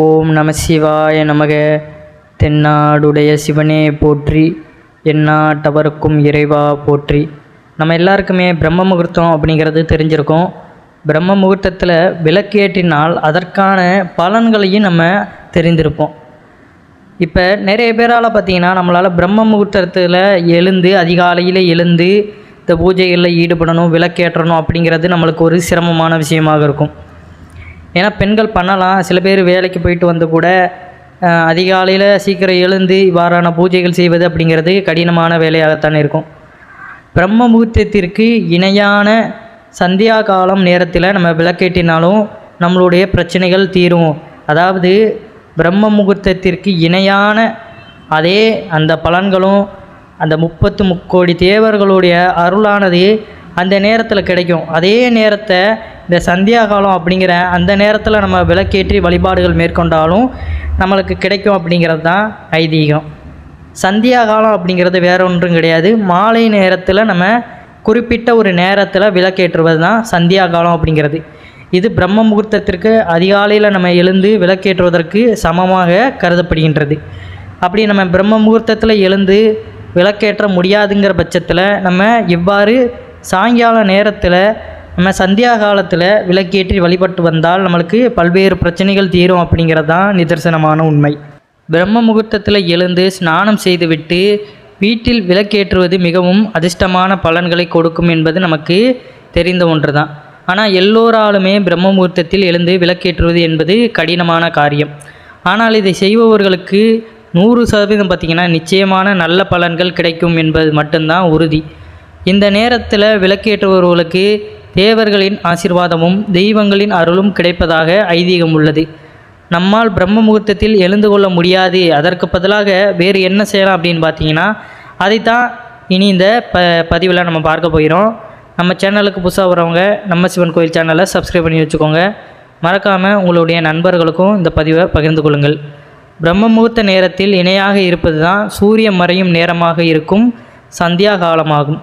ஓம் நம சிவாய நமக. தென்னாடுடைய சிவனே போற்றி எந்நாட்டவருக்கும் இறைவா போற்றி. நம்ம எல்லாருக்குமே பிரம்ம முகூர்த்தம் அப்படிங்கிறது தெரிஞ்சிருக்கோம். பிரம்ம முகூர்த்தத்தில் விளக்கேற்றினால் அதற்கான பலன்களையும் நம்ம தெரிந்திருப்போம். இப்போ நிறைய பேரால் பார்த்திங்கன்னா நம்மளால் பிரம்ம முகூர்த்தத்தில் எழுந்து அதிகாலையில் எழுந்து இந்த பூஜைகளில் ஈடுபடணும் விளக்கேற்றணும் அப்படிங்கிறது நம்மளுக்கு ஒரு சிரமமான விஷயமாக இருக்கும். ஏன்னா பெண்கள் பண்ணலாம். சில பேர் வேலைக்கு போயிட்டு வந்து கூட அதிகாலையில் சீக்கிரம் எழுந்து இவ்வாறான பூஜைகள் செய்வது அப்படிங்கிறது கடினமான வேலையாகத்தான் இருக்கும். பிரம்ம முகூர்த்தத்திற்கு இணையான சந்தியா காலம் நேரத்தில் நம்ம விளக்கேட்டினாலும் நம்மளுடைய பிரச்சனைகள் தீரும். அதாவது பிரம்ம முகூர்த்தத்திற்கு இணையான அதே அந்த பலன்களும் அந்த முப்பத்து முக்கோடி தேவர்களுடைய அருளானது அந்த நேரத்தில் கிடைக்கும். அதே நேரத்தை இந்த சந்தியா காலம் அப்படிங்கிற அந்த நேரத்தில் நம்ம விளக்கேற்றி வழிபாடுகள் மேற்கொண்டாலும் நம்மளுக்கு கிடைக்கும் அப்படிங்கிறது தான் ஐதீகம். சந்தியா காலம் அப்படிங்கிறது வேற ஒன்றும் கிடையாது. மாலை நேரத்தில் நம்ம குறிப்பிட்ட ஒரு நேரத்தில் விளக்கேற்றுவது தான் சந்தியா காலம் அப்படிங்கிறது. இது பிரம்ம முகூர்த்தத்திற்கு அதிகாலையில் நம்ம எழுந்து விளக்கேற்றுவதற்கு சமமாக கருதப்படுகின்றது. அப்படி நம்ம பிரம்ம முகூர்த்தத்தில் எழுந்து விளக்கேற்ற முடியாதுங்கிற பட்சத்தில் நம்ம இவ்வாறு சாயங்கால நேரத்தில் நம்ம சந்தியா காலத்தில் விளக்கேற்றி வழிபட்டு வந்தால் நம்மளுக்கு பல்வேறு பிரச்சனைகள் தீரும் அப்படிங்கிறது தான் நிதர்சனமான உண்மை. பிரம்ம முகூர்த்தத்தில் எழுந்து ஸ்நானம் செய்துவிட்டு வீட்டில் விளக்கேற்றுவது மிகவும் அதிர்ஷ்டமான பலன்களை கொடுக்கும் என்பது நமக்கு தெரிந்த ஒன்று தான் ஆனால் எல்லோராலுமே பிரம்ம முகூர்த்தத்தில் எழுந்து விளக்கேற்றுவது என்பது கடினமான காரியம். ஆனால் இதை செய்பவர்களுக்கு நூறு சதவீதம் பார்த்திங்கன்னா நிச்சயமான நல்ல பலன்கள் கிடைக்கும் என்பது மட்டும்தான் உறுதி. இந்த நேரத்தில் விளக்கேற்றுபவர்களுக்கு தேவர்களின் ஆசிர்வாதமும் தெய்வங்களின் அருளும் கிடைப்பதாக ஐதீகம் உள்ளது. நம்மால் பிரம்ம முகூர்த்தத்தில் எழுந்து கொள்ள முடியாது. அதற்கு பதிலாக வேறு என்ன செய்யலாம் அப்படின்னு பார்த்தீங்கன்னா அதைத்தான் இனி இந்த ப பதிவில் நம்ம பார்க்க போகிறோம். நம்ம சேனலுக்கு புதுசாக வரவங்க நம்ம சிவன் கோயில் சேனலை சப்ஸ்கிரைப் பண்ணி வச்சுக்கோங்க. மறக்காமல் உங்களுடைய நண்பர்களுக்கும் இந்த பதிவை பகிர்ந்து கொள்ளுங்கள். பிரம்ம முகூர்த்த நேரத்தில் இணையாக இருப்பது தான் சூரியன் மறையும் நேரமாக இருக்கும் சந்தியா காலமாகும்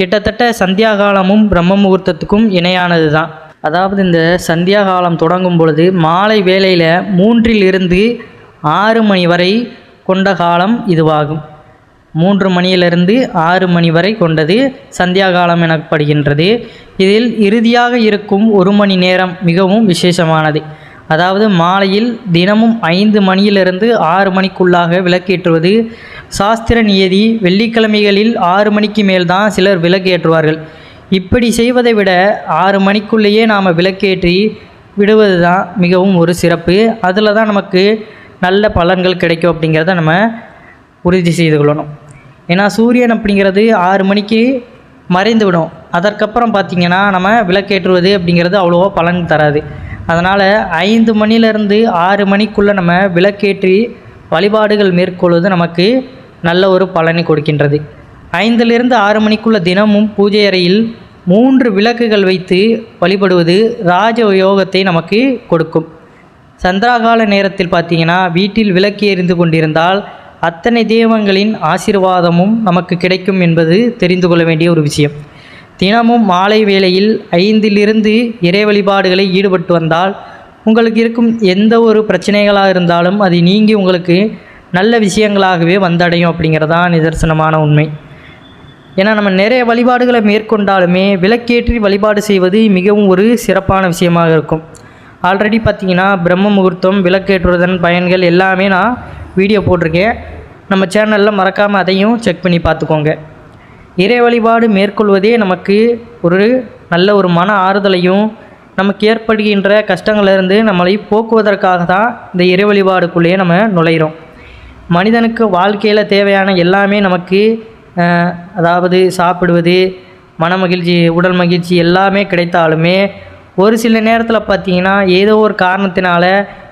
கிட்டத்தட்ட சந்தியா காலமும் பிரம்ம முகூர்த்தத்துக்கும் இணையானது தான் அதாவது இந்த சந்தியா காலம் தொடங்கும் பொழுது மாலை வேளையில் மூன்றில் இருந்து ஆறு மணி வரை கொண்ட காலம் இதுவாகும். மூன்று மணியிலிருந்து ஆறு மணி வரை கொண்டது சந்தியா காலம் எனப்படுகின்றது. இதில் இறுதியாக இருக்கும் ஒரு மணி நேரம் மிகவும் விசேஷமானது. அதாவது மாலையில் தினமும் ஐந்து மணியிலிருந்து ஆறு மணிக்குள்ளாக விளக்கேற்றுவது. சாஸ்திர நியதி வெள்ளிக்கிழமைகளில் ஆறு மணிக்கு மேல் தான் சிலர் விளக்கேற்றுவார்கள். இப்படி செய்வதை விட ஆறு மணிக்குள்ளேயே நாம் விளக்கேற்றி விடுவது தான் மிகவும் ஒரு சிறப்பு. அதில் தான் நமக்கு நல்ல பலன்கள் கிடைக்கும் அப்படிங்கிறத நம்ம உறுதி செய்து கொள்ளணும். ஏன்னா சூரியன் அப்படிங்கிறது ஆறு மணிக்கு மறைந்து விடும் அதற்கப்புறம் பார்த்திங்கன்னா நம்ம விளக்கேற்றுவது அப்படிங்கிறது அவ்வளோவா பலன் தராது. அதனால் ஐந்து மணிலேருந்து ஆறு மணிக்குள்ளே நம்ம விளக்கேற்றி வழிபாடுகள் மேற்கொள்வது நமக்கு நல்ல ஒரு பலனை கொடுக்கின்றது. ஐந்திலிருந்து ஆறு மணிக்குள்ள தினமும் பூஜை அறையில் மூன்று விளக்குகள் வைத்து வழிபடுவது ராஜ யோகத்தை நமக்கு கொடுக்கும். சந்திராகால நேரத்தில் பார்த்தீங்கன்னா வீட்டில் விளக்கு எரிந்து கொண்டிருந்தால் அத்தனை தெய்வங்களின் ஆசீர்வாதமும் நமக்கு கிடைக்கும் என்பது தெரிந்து கொள்ள வேண்டிய ஒரு விஷயம். தினமும் மாலை வேளையில் ஐந்திலிருந்து இறை வழிபாடுகளை ஈடுபட்டு வந்தால் உங்களுக்கு இருக்கும் எந்த ஒரு பிரச்சனைகளாக இருந்தாலும் அது நீங்கி உங்களுக்கு நல்ல விஷயங்களாகவே வந்தடையும் அப்படிங்கிறதான் நிதர்சனமான உண்மை. ஏன்னா நம்ம நிறைய வழிபாடுகளை மேற்கொண்டாலுமே விளக்கேற்றி வழிபாடு செய்வது மிகவும் ஒரு சிறப்பான விஷயமாக இருக்கும். ஆல்ரெடி பார்த்திங்கன்னா பிரம்ம முகூர்த்தம் விளக்கேற்றுவதன் பயன்கள் எல்லாமே நான் வீடியோ போட்டிருக்கேன். நம்ம சேனலில் மறக்காமல் அதையும் செக் பண்ணி பார்த்துக்கோங்க. இறை வழிபாடு மேற்கொள்வதே நமக்கு ஒரு நல்ல ஒரு மன ஆறுதலையும் நமக்கு ஏற்படுகின்ற கஷ்டங்களிலிருந்து நம்மளை போக்குவதற்காக தான் இந்த இறை வழிபாடுக்குள்ளேயே நம்ம நுழைகிறோம் மனிதனுக்கு வாழ்க்கையில் தேவையான எல்லாமே நமக்கு அதாவது சாப்பிடுவது மன மகிழ்ச்சி உடல் மகிழ்ச்சி எல்லாமே கிடைத்தாலுமே ஒரு சில நேரத்தில் பார்த்தீங்கன்னா ஏதோ ஒரு காரணத்தினால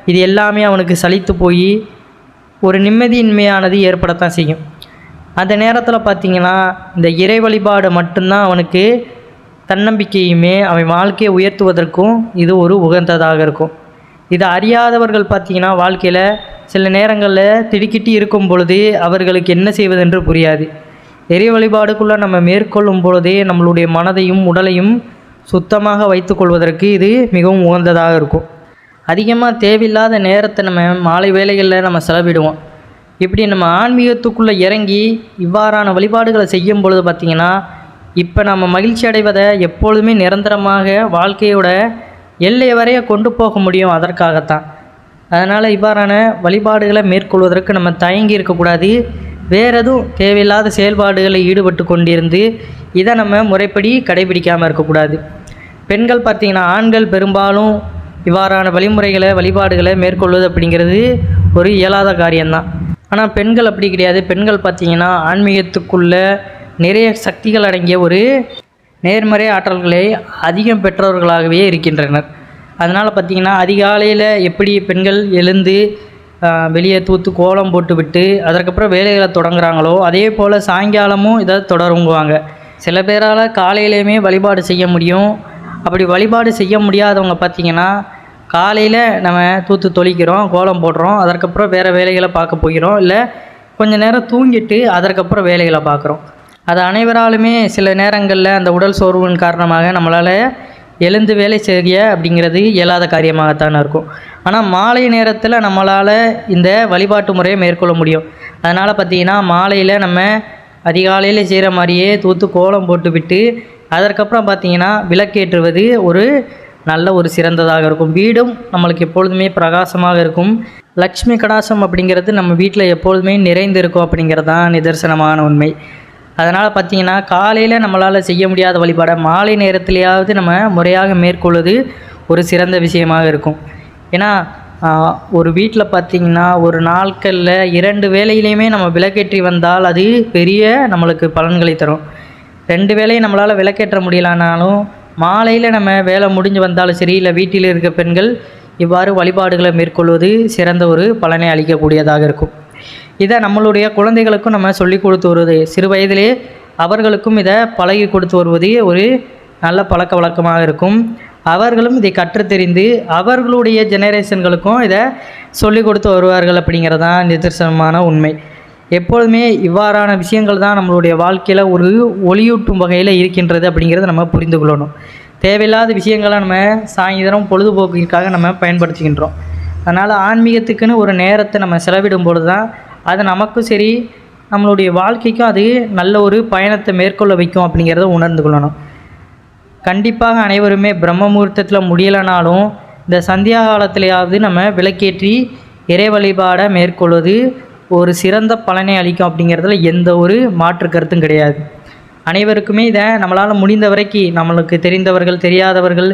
இது எல்லாமே அவனுக்கு சலித்து போய் ஒரு நிம்மதியின்மையானது ஏற்படத்தான் செய்யும். அந்த நேரத்தில் பார்த்தீங்கன்னா இந்த இறை வழிபாடு மட்டும்தான் அவனுக்கு தன்னம்பிக்கையுமே அவன் வாழ்க்கையை உயர்த்துவதற்கும் இது ஒரு உகந்ததாக இருக்கும். இதை அறியாதவர்கள் பார்த்தீங்கன்னா வாழ்க்கையில் சில நேரங்களில் திடுக்கிட்டு இருக்கும் பொழுது அவர்களுக்கு என்ன செய்வதென்று புரியாது. இறை வழிபாடுக்குள்ளே நம்ம மேற்கொள்ளும் பொழுதே நம்மளுடைய மனதையும் உடலையும் சுத்தமாக வைத்துக்கொள்வதற்கு இது மிகவும் உகந்ததாக இருக்கும். அதிகமாக தேவையில்லாத நேரத்தை நம்ம மாலை வேளைகளில் நம்ம செலவிடுவோம். இப்படி நம்ம ஆன்மீகத்துக்குள்ளே இறங்கி இவ்வாறான வழிபாடுகளை செய்யும் பொழுது பார்த்திங்கன்னா இப்போ நம்ம மகிழ்ச்சி அடைவதை எப்பொழுதுமே நிரந்தரமாக வாழ்க்கையோட எல்லை வரைய கொண்டு போக முடியும் அதற்காகத்தான். அதனால் இவ்வாறான வழிபாடுகளை மேற்கொள்வதற்கு நம்ம தயங்கி இருக்கக்கூடாது. வேறு எதுவும் தேவையில்லாத செயல்பாடுகளில் ஈடுபட்டு கொண்டிருந்து இதை நம்ம முறைப்படி கடைபிடிக்காமல் இருக்கக்கூடாது. பெண்கள் பார்த்திங்கன்னா ஆண்கள் பெரும்பாலும் இவ்வாறான வழிமுறைகளை வழிபாடுகளை மேற்கொள்வது அப்படிங்கிறது ஒரு இயலாத காரியம்தான். ஆனால் பெண்கள் அப்படி கிடையாது. பெண்கள் பார்த்திங்கன்னா ஆன்மீகத்துக்குள்ள நிறைய சக்திகள் அடங்கிய ஒரு நேர்மறை ஆற்றல்களை அதிகம் பெற்றவர்களாகவே இருக்கின்றனர். அதனால் பார்த்திங்கன்னா அதிகாலையில் எப்படி பெண்கள் எழுந்து வெளியே தூத்து கோலம் போட்டுவிட்டு அதற்கப்புறம் வேலைகளை தொடங்குறாங்களோ அதே போல் சாயங்காலமும் இதை தொடருங்குவாங்க. சில பேரால் காலையிலையுமே வழிபாடு செய்ய முடியும். அப்படி வழிபாடு செய்ய முடியாதவங்க பார்த்திங்கன்னா காலையில் நம்ம தூத்து தொளிக்கிறோம் கோலம் போடுறோம் அதற்கப்புறம் வேறு வேலைகளை பார்க்க போகிறோம் இல்லை கொஞ்ச நேரம் தூங்கிட்டு அதற்கப்புறம் வேலைகளை பார்க்குறோம். அது அனைவராலுமே சில நேரங்களில் அந்த உடல் சோர்வின் காரணமாக நம்மளால் எழுந்து வேலை செய்ய அப்படிங்கிறது இயலாத காரியமாகத்தான் இருக்கும். ஆனால் மாலை நேரத்தில் நம்மளால் இந்த வழிபாட்டு முறையை மேற்கொள்ள முடியும். அதனால் பார்த்திங்கன்னா மாலையில் நம்ம அதிகாலையில் செய்கிற மாதிரியே தூத்து கோலம் போட்டு விட்டு அதற்கப்புறம் பார்த்திங்கன்னா விளக்கேற்றுவது ஒரு நல்ல ஒரு சிறந்ததாக இருக்கும். வீடும் நம்மளுக்கு எப்பொழுதுமே பிரகாசமாக இருக்கும். லக்ஷ்மி கடாசம் அப்படிங்கிறது நம்ம வீட்டில் எப்பொழுதுமே நிறைந்து இருக்கும் அப்படிங்கிறது தான் நிதர்சனமான உண்மை. அதனால் பார்த்தீங்கன்னா காலையில் நம்மளால் செய்ய முடியாத வழிபாடை மாலை நேரத்திலேயாவது நம்ம முறையாக மேற்கொள்வது ஒரு சிறந்த விஷயமாக இருக்கும். ஏன்னா ஒரு வீட்டில் பார்த்திங்கன்னா ஒரு நாட்களில் இரண்டு வேலையிலையுமே நம்ம விளக்கேற்றி வந்தால் அது பெரிய நம்மளுக்கு பலன்களை தரும். ரெண்டு வேலையும் நம்மளால் விளக்கேற்ற முடியலனாலும் மாலையில் நம்ம வேலை முடிஞ்சு வந்தாலும் சரி இல்லை வீட்டில் இருக்க பெண்கள் இவ்வாறு வழிபாடுகளை மேற்கொள்வது சிறந்த ஒரு பலனை அளிக்கக்கூடியதாக இருக்கும். இதை நம்மளுடைய குழந்தைகளுக்கும் நம்ம சொல்லி கொடுத்து வருவது சிறு வயதிலே அவர்களுக்கும் இதை பழகி கொடுத்து வருவது ஒரு நல்ல பழக்க வழக்கமாக இருக்கும். அவர்களும் இதை கற்று தெரிந்து அவர்களுடைய ஜெனரேஷன்களுக்கும் இதை சொல்லி கொடுத்து வருவார்கள் அப்படிங்கிறது தான் நிதர்சனமான உண்மை. எப்பொழுதுமே இவ்வாறான விஷயங்கள் தான் நம்மளுடைய வாழ்க்கையில் ஒரு ஒளியூட்டும் வகையில் இருக்கின்றது அப்படிங்கிறத நம்ம புரிந்து கொள்ளணும். தேவையில்லாத விஷயங்களை நம்ம சாயந்தரம் பொழுதுபோக்கிற்காக நம்ம பயன்படுத்துகின்றோம். அதனால் ஆன்மீகத்துக்குன்னு ஒரு நேரத்தை நம்ம செலவிடும் பொழுது தான் அது நமக்கும் சரி நம்மளுடைய வாழ்க்கைக்கும் அது நல்ல ஒரு பயணத்தை மேற்கொள்ள வைக்கும் அப்படிங்கிறத உணர்ந்து கொள்ளணும். கண்டிப்பாக அனைவருமே பிரம்ம முகூர்த்தத்தில் முடியலைனாலும் இந்த சந்தியா காலத்திலேயாவது நம்ம விளக்கேற்றி இறை வழிபாடை மேற்கொள்வது ஒரு சிறந்த பலனை அளிக்கும் அப்படிங்கிறதுல எந்த ஒரு மாற்று கருத்தும் கிடையாது. அனைவருக்குமே இதை நம்மளால் முடிந்த வரைக்கும் நம்மளுக்கு தெரிந்தவர்கள் தெரியாதவர்கள்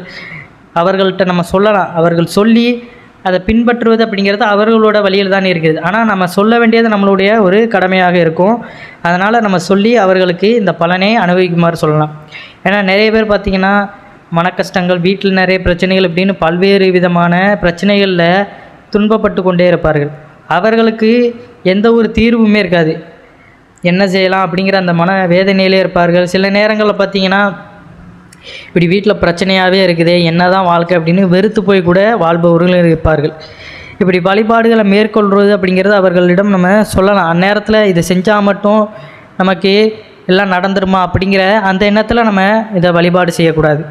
அவர்கள்ட்ட நம்ம சொல்லலாம். அவர்கள் சொல்லி அதை பின்பற்றுவது அப்படிங்கிறது அவர்களோட வழியில் தான் இருக்குது. ஆனால் நம்ம சொல்ல வேண்டியது நம்மளுடைய ஒரு கடமையாக இருக்கும். அதனால் நம்ம சொல்லி அவர்களுக்கு இந்த பலனை அனுபவிக்குமாறு சொல்லலாம். ஏன்னா நிறைய பேர் பார்த்திங்கன்னா மன கஷ்டங்கள் வீட்டில் நிறைய பிரச்சனைகள் இப்படின்னு பல்வேறு விதமான பிரச்சனைகளில் துன்பப்பட்டு கொண்டே இருப்பார்கள். அவர்களுக்கு எந்த ஒரு தீர்வுமே இருக்காது. என்ன செய்யலாம் அப்படிங்கிற அந்த மன வேதனையிலே இருப்பார்கள். சில நேரங்களில் பார்த்தீங்கன்னா இப்படி வீட்டில் பிரச்சனையாகவே இருக்குதே என்னதான் வாழ்க்கை அப்படின்னு வெறுத்து போய் கூட வாழ்பவர்களும் இருப்பார்கள். இப்படி வழிபாடுகளை மேற்கொள்வது அப்படிங்கிறது அவர்களிடம் நம்ம சொல்லலாம். அந்நேரத்தில் இதை செஞ்சால் மட்டும் நமக்கு எல்லாம் நடந்துருமா அப்படிங்கிற அந்த எண்ணத்தில் நம்ம இதை வழிபாடு செய்யக்கூடாது.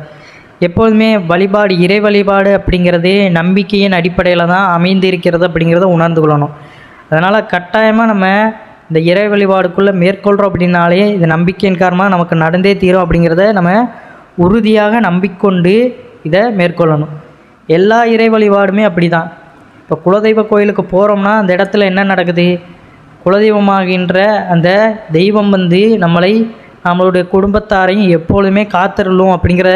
எப்போதுமே வழிபாடு இறை வழிபாடு அப்படிங்கிறதே நம்பிக்கையின் அடிப்படையில் தான் அமைந்து இருக்கிறது அப்படிங்கிறத உணர்ந்து கொள்ளணும். அதனால் கட்டாயமாக நம்ம இந்த இறை வழிபாடுக்குள்ளே மேற்கொள்கிறோம் அப்படின்னாலே இது நம்பிக்கையின் காரணமாக நமக்கு நடந்தே தீரும் அப்படிங்கிறத நம்ம உறுதியாக நம்பிக்கொண்டு இதை மேற்கொள்ளணும். எல்லா இறை வழிபாடுமே அப்படி தான் இப்போ குலதெய்வ கோயிலுக்கு போகிறோம்னா அந்த இடத்துல என்ன நடக்குது? குலதெய்வமாகின்ற அந்த தெய்வம் வந்து நம்மளை நம்மளுடைய குடும்பத்தாரையும் எப்பொழுதுமே காத்திருளும் அப்படிங்கிற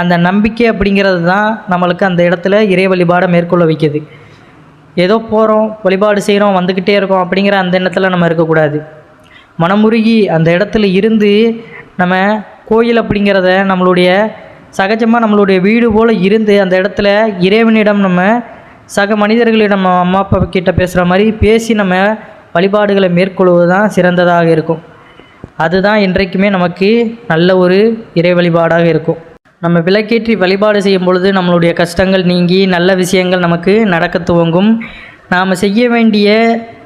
அந்த நம்பிக்கை அப்படிங்கிறது தான் நம்மளுக்கு அந்த இடத்துல இறை வழிபாடை மேற்கொள்ள வைக்கிது. ஏதோ போகிறோம் வழிபாடு செய்கிறோம் வந்துக்கிட்டே இருக்கோம் அப்படிங்கிற அந்த எண்ணத்தில் நம்ம இருக்கக்கூடாது. மனமுருகி அந்த இடத்துல இருந்து நம்ம கோயில் அப்படிங்கிறத நம்மளுடைய சகஜமாக நம்மளுடைய வீடு போல் இருந்து அந்த இடத்துல இறைவனிடம் நம்ம சக மனிதர்களிடம் நம்ம அம்மா அப்பா கிட்ட பேசுகிற மாதிரி பேசி நம்ம வழிபாடுகளை மேற்கொள்வது தான் சிறந்ததாக இருக்கும். அதுதான் என்றைக்குமே நமக்கு நல்ல ஒரு இறை வழிபாடாக இருக்கும். நம்ம விளக்கேற்றி வழிபாடு செய்யும் பொழுது நம்மளுடைய கஷ்டங்கள் நீங்கி நல்ல விஷயங்கள் நமக்கு நடக்க துவங்கும். நாம் செய்ய வேண்டிய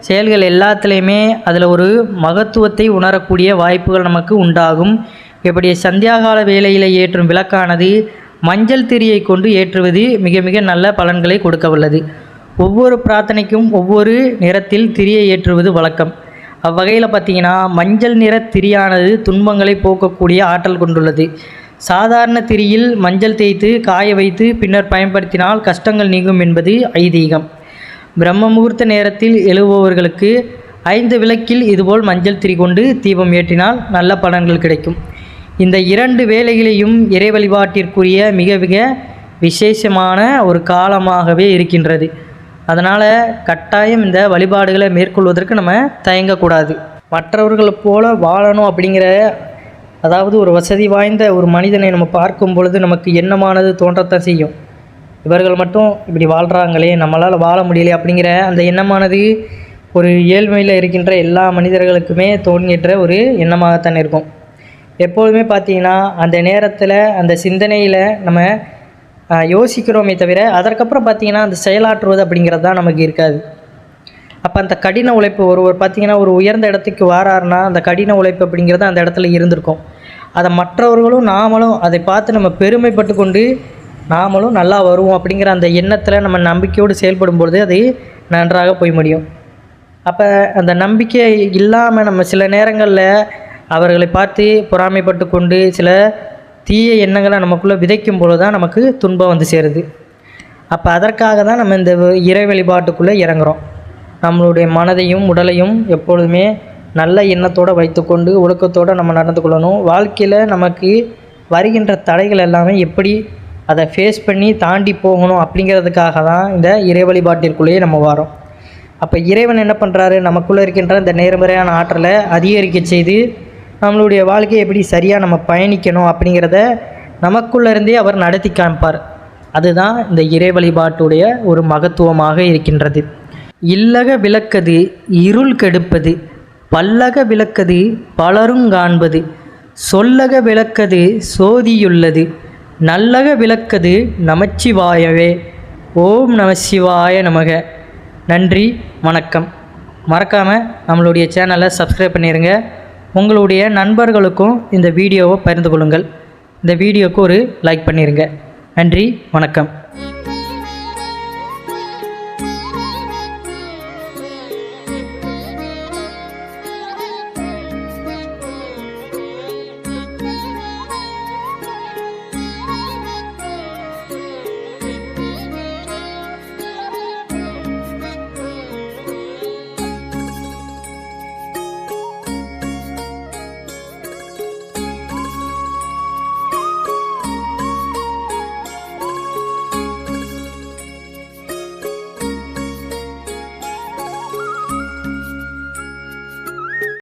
செயல்கள் எல்லாத்துலேயுமே அதில் ஒரு மகத்துவத்தை உணரக்கூடிய வாய்ப்புகள் நமக்கு உண்டாகும். இப்படி சந்தியாகால வேலையில் ஏற்றும் விளக்கானது மஞ்சள் திரியை கொண்டு ஏற்றுவது மிக மிக நல்ல பலன்களை கொடுக்க வல்லது ஒவ்வொரு பிரார்த்தனைக்கும் ஒவ்வொரு நிறத்தில் திரியை ஏற்றுவது வழக்கம். அவ்வகையில் பார்த்தீங்கன்னா மஞ்சள் நிற திரியானது துன்பங்களை போக்கக்கூடிய ஆற்றல் கொண்டுள்ளது. சாதாரண திரியில் மஞ்சள் தேய்த்து காய வைத்து பின்னர் பயன்படுத்தினால் கஷ்டங்கள் நீங்கும் என்பது ஐதீகம். பிரம்ம முகூர்த்த நேரத்தில் எழுபவர்களுக்கு ஐந்து விளக்கில் இதுபோல் மஞ்சள் திரி கொண்டு தீபம் ஏற்றினால் நல்ல பலன்கள் கிடைக்கும். இந்த இரண்டு வேலைகளையும் இறை வழிபாட்டிற்குரிய மிக மிக விசேஷமான ஒரு காலமாகவே இருக்கின்றது. அதனால் கட்டாயம் இந்த வழிபாடுகளை மேற்கொள்வதற்கு நம்ம தயங்கக்கூடாது. மற்றவர்களைப் போல வாழணும் அப்படிங்கிற அதாவது ஒரு வசதி வாய்ந்த ஒரு மனிதனை நம்ம பார்க்கும் பொழுது நமக்கு எண்ணமானது தோன்றத்தான் செய்யும். இவர்கள் மட்டும் இப்படி வாழ்கிறாங்களே நம்மளால் வாழ முடியல அப்படிங்கிற அந்த எண்ணமானது ஒரு ஏழ்மையில் இருக்கின்ற எல்லா மனிதர்களுக்குமே தோன்கின்ற ஒரு எண்ணமாகத்தான் இருக்கும். எப்பொழுதுமே பார்த்தீங்கன்னா அந்த நேரத்தில் அந்த சிந்தனையில் நம்ம யோசிக்கிறோமே தவிர அதற்கப்புறம் பார்த்திங்கன்னா அந்த செயலாற்றுவது அப்படிங்கிறது தான் நமக்கு இருக்காது. அப்போ அந்த கடின உழைப்பு ஒருவர் பார்த்தீங்கன்னா ஒரு உயர்ந்த இடத்துக்கு வாராருன்னா அந்த கடின உழைப்பு அப்படிங்கிறது அந்த இடத்துல இருந்திருக்கும். அதை மற்றவர்களும் நாமளும் அதை பார்த்து நம்ம பெருமைப்பட்டு கொண்டு நாமளும் நல்லா வருவோம் அப்படிங்கிற அந்த எண்ணத்தில் நம்ம நம்பிக்கையோடு செயல்படும் பொழுது அது நன்றாக போய் முடியும். அப்போ அந்த நம்பிக்கை இல்லாமல் நம்ம சில நேரங்களில் அவர்களை பார்த்து பொறாமைப்பட்டு கொண்டு சில தீய எண்ணங்களை நமக்குள்ளே விதைக்கும் பொழுது தான் நமக்கு துன்பம் வந்து சேருது. அப்போ அதற்காக தான் நம்ம இந்த இறை வழிபாட்டுக்குள்ளே இறங்குறோம். நம்மளுடைய மனதையும் உடலையும் எப்பொழுதுமே நல்ல எண்ணத்தோடு வைத்துக்கொண்டு ஒழுக்கத்தோடு நம்ம நடந்து கொள்ளணும். வாழ்க்கையில் நமக்கு வருகின்ற தடைகள் எல்லாமே எப்படி அதை ஃபேஸ் பண்ணி தாண்டி போகணும் அப்படிங்கிறதுக்காக தான் இந்த இறை வழிபாட்டிற்குள்ளேயே நம்ம வரோம் அப்போ இறைவன் என்ன பண்ணுறாரு நமக்குள்ளே இருக்கின்ற இந்த நேர்மறையான ஆற்றலை அதிகரிக்க செய்து நம்மளுடைய வாழ்க்கையை எப்படி சரியாக நம்ம பயணிக்கணும் அப்படிங்கிறத நமக்குள்ளே இருந்தே அவர் நடத்தி காமிப்பார். அதுதான் இந்த இறை வழிபாட்டுடைய ஒரு மகத்துவமாக இருக்கின்றது. இல்லக விளக்கது இருள் கெடுப்பது பல்லக விளக்கது பலரும் காண்பது சொல்லக விளக்கது சோதியுள்ளது நல்லக விளக்கது நமச்சிவாயவே. ஓம் நமசிவாய நமக. நன்றி வணக்கம். மறக்காமல் நம்மளுடைய சேனலை சப்ஸ்கிரைப் பண்ணிடுங்க உங்களுடைய நண்பர்களுக்கும் இந்த வீடியோவை பகிர்ந்து கொள்ளுங்கள். இந்த வீடியோவுக்கு ஒரு லைக் பண்ணிடுங்க நன்றி வணக்கம்.